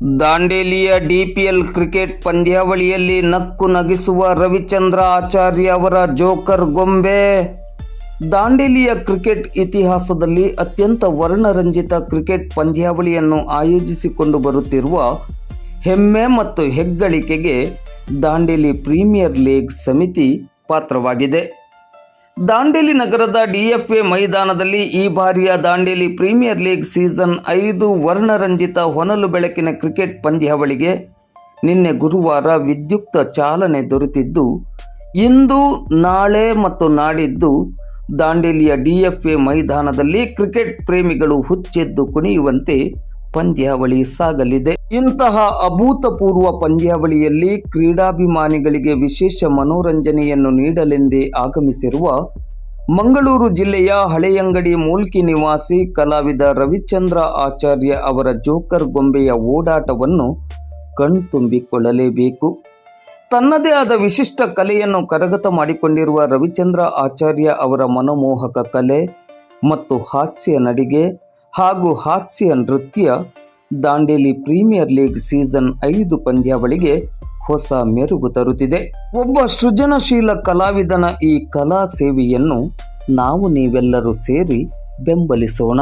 ದಾಂಡೇಲಿಯ DPL cricket ಪಂದ್ಯಾವಳಿಯಲ್ಲಿ ನಕ್ಕು ನಗಿಸುವ ರವಿಚಂದ್ರ ಆಚಾರ್ಯ ಅವರ ಜೋಕರ್ ಗೊಂಬೆ. ದಾಂಡೇಲಿಯ ಕ್ರಿಕೆಟ್ ಇತಿಹಾಸದಲ್ಲಿ ಅತ್ಯಂತ ವರ್ಣರಂಜಿತ ಕ್ರಿಕೆಟ್ ಪಂದ್ಯಾವಳಿಯನ್ನು ಆಯೋಜಿಸಿಕೊಂಡು ಬರುತ್ತಿರುವ ಹೆಮ್ಮೆ ಮತ್ತು ಹೆಗ್ಗಳಿಕೆಗೆ ದಾಂಡೇಲಿ ಪ್ರೀಮಿಯರ್ ಲೀಗ್ ಸಮಿತಿ ಪಾತ್ರವಾಗಿದೆ. ದಾಂಡೇಲಿ ನಗರದ ಡಿಎಫ್ಎ ಮೈದಾನದಲ್ಲಿ ಈ ಬಾರಿಯ ದಾಂಡೇಲಿ ಪ್ರೀಮಿಯರ್ ಲೀಗ್ ಸೀಸನ್ ಐದು ವರ್ಣರಂಜಿತ ಹೊನಲು ಬೆಳಕಿನ ಕ್ರಿಕೆಟ್ ಪಂದ್ಯಾವಳಿಗೆ ನಿನ್ನೆ ಗುರುವಾರ ವಿದ್ಯುಕ್ತ ಚಾಲನೆ ದೊರೆತಿದ್ದು, ಇಂದು, ನಾಳೆ ಮತ್ತು ನಾಡಿದ್ದು ದಾಂಡೇಲಿಯ ಡಿಎಫ್ಎ ಮೈದಾನದಲ್ಲಿ ಕ್ರಿಕೆಟ್ ಪ್ರೇಮಿಗಳು ಹುಚ್ಚೆದ್ದು ಕುಣಿಯುವಂತೆ ಪಂದ್ಯಾವಳಿ ಸಾಗಲಿದೆ. ಇಂತಹ ಅಭೂತಪೂರ್ವ ಪಂದ್ಯಾವಳಿಯಲ್ಲಿ ಕ್ರೀಡಾಭಿಮಾನಿಗಳಿಗೆ ವಿಶೇಷ ಮನೋರಂಜನೆಯನ್ನು ನೀಡಲೆಂದೇ ಆಗಮಿಸಿರುವ ಮಂಗಳೂರು ಜಿಲ್ಲೆಯ ಹಳೆಯಂಗಡಿ ಮೂಲ್ಕಿ ನಿವಾಸಿ ಕಲಾವಿದ ರವಿಚಂದ್ರ ಆಚಾರ್ಯ ಅವರ ಜೋಕರ್ ಗೊಂಬೆಯ ಓಡಾಟವನ್ನು ಕಣ್ತುಂಬಿಕೊಳ್ಳಲೇಬೇಕು. ತನ್ನದೇ ಆದ ವಿಶಿಷ್ಟ ಕಲೆಯನ್ನು ಕರಗತ ಮಾಡಿಕೊಂಡಿರುವ ರವಿಚಂದ್ರ ಆಚಾರ್ಯ ಅವರ ಮನಮೋಹಕ ಕಲೆ ಮತ್ತು ಹಾಸ್ಯ ನಡಿಗೆ ಹಾಗೂ ಹಾಸ್ಯ ನೃತ್ಯ ದಾಂಡೇಲಿ ಪ್ರೀಮಿಯರ್ ಲೀಗ್ ಸೀಸನ್ ಐದು ಪಂದ್ಯಾವಳಿಗೆ ಹೊಸ ಮೆರುಗು ತರುತ್ತಿದೆ. ಒಬ್ಬ ಸೃಜನಶೀಲ ಕಲಾವಿದನ ಈ ಕಲಾ ಸೇವೆಯನ್ನು ನಾವು ನೀವೆಲ್ಲರೂ ಸೇರಿ ಬೆಂಬಲಿಸೋಣ.